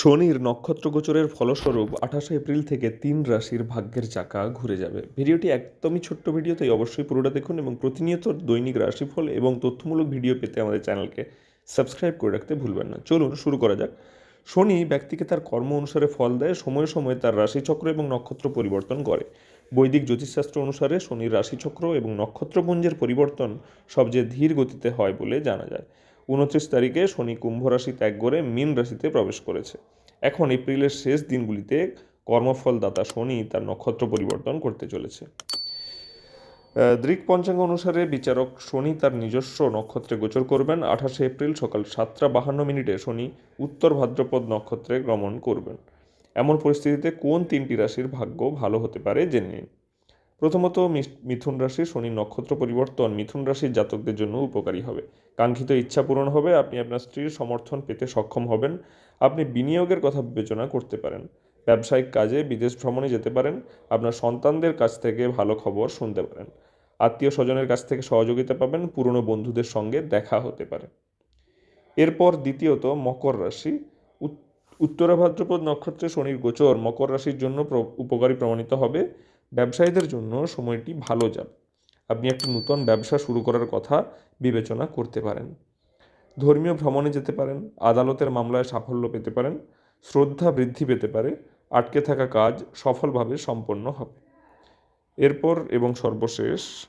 শনির নক্ষত্র গোচরের ফলস্বরূপ আঠাশে এপ্রিল থেকে তিন রাশির ভাগ্যের চাকা ঘুরে যাবে। ভিডিওটি একদমই ছোট্ট ভিডিও, তাই অবশ্যই পুরোটা দেখুন এবং প্রতিনিয়ত দৈনিক রাশিফল এবং তথ্যমূলক ভিডিও পেতে আমাদের চ্যানেলকে সাবস্ক্রাইব করে রাখতে ভুলবেন না। চলুন শুরু করা যাক। শনি ব্যক্তিকে তার কর্ম অনুসারে ফল দেয়, সময়ে সময়ে তার রাশিচক্র এবং নক্ষত্র পরিবর্তন করে। বৈদিক জ্যোতিষশাস্ত্র অনুসারে শনির রাশিচক্র এবং নক্ষত্রপুঞ্জের পরিবর্তন সবচেয়ে ধীর গতিতে হয় বলে জানা যায়। উনত্রিশ তারিখে শনি কুম্ভ রাশি ত্যাগ করে মীন রাশিতে প্রবেশ করেছে। এখন এপ্রিলের শেষ দিনগুলিতে কর্মফলদাতা শনি তার নক্ষত্র পরিবর্তন করতে চলেছে। দৃক পঞ্চাঙ্গ অনুসারে বিচারক শনি তার নিজস্ব নক্ষত্রে গোচর করবেন। আঠাশে এপ্রিল সকাল সাতটা বাহান্ন মিনিটে শনি উত্তর ভাদ্রপদ নক্ষত্রে গমন করবেন। এমন পরিস্থিতিতে কোন তিনটি রাশির ভাগ্য ভালো হতে পারে জেনে নিন। প্রথমত মিথুন রাশি শনি নক্ষত্র পরিবর্তন মিথুন রাশির জাতকদের জন্য উপকারী হবে। কাঙ্ক্ষিত ইচ্ছা পূরণ হবে, আপনি আপনার স্ত্রীর সমর্থন পেতে সক্ষম হবেন, আপনি বিনিয়োগের কথা বিবেচনা করতে পারেন, ব্যবসায়িক কাজে, বিদেশ ভ্রমণে যেতে পারেন, আপনার সন্তানদের কাছ থেকে ভালো খবর শুনতে পারেন, আত্মীয় স্বজনের কাছ থেকে সহযোগিতা পাবেন, পুরনো বন্ধুদের সঙ্গে দেখা হতে পারে। এরপর দ্বিতীয়ত মকর রাশি। উত- উত্তরা ভাদ্রপদ নক্ষত্রে শনির গোচর মকর রাশির জন্য উপকারী প্রমাণিত হবে। ব্যবসায়ীদের জন্য সময়টি ভালো যাবে। আপনি একটি নতুন ব্যবসা শুরু করার কথা বিবেচনা করতে পারেন। ধর্মীয় ভ্রমণে যেতে পারেন, আদালতের মামলায় সাফল্য পেতে পারেন, শ্রদ্ধা বৃদ্ধি পেতে পারে, আটকে থাকা কাজ সফলভাবে সম্পন্ন হবে। এরপর এবং সর্বশেষ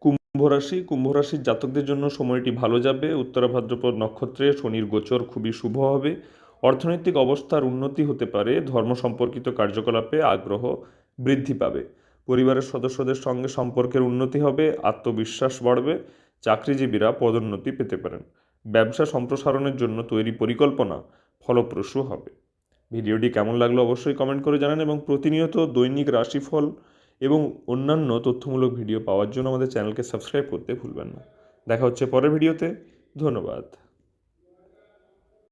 কুম্ভরাশি কুম্ভরাশির কুম্ভ জাতকদের জন্য সময়টি ভালো যাবে। উত্তরা ভাদ্রপদ নক্ষত্রে শনির গোচর খুবই শুভ হবে। অর্থনৈতিক অবস্থার উন্নতি হতে পারে। ধর্ম সম্পর্কিত কার্যকলাপে আগ্রহ বৃদ্ধি পাবে। পরিবারের সদস্যদের সঙ্গে সম্পর্কের উন্নতি হবে, আত্মবিশ্বাস বাড়বে, চাকরিজীবীরা পদোন্নতি পেতে পারেন। ব্যবসা সম্প্রসারণের জন্য তৈরি পরিকল্পনা ফলপ্রসূ হবে। ভিডিওটি কেমন লাগল অবশ্যই কমেন্ট করে জানান এবং প্রতিনিয়ত দৈনিক রাশিফল এবং অন্যান্য তথ্যমূলক ভিডিও পাওয়ার জন্য আমাদের চ্যানেলকে সাবস্ক্রাইব করতে ভুলবেন না। দেখা হচ্ছে পরের ভিডিওতে। ধন্যবাদ।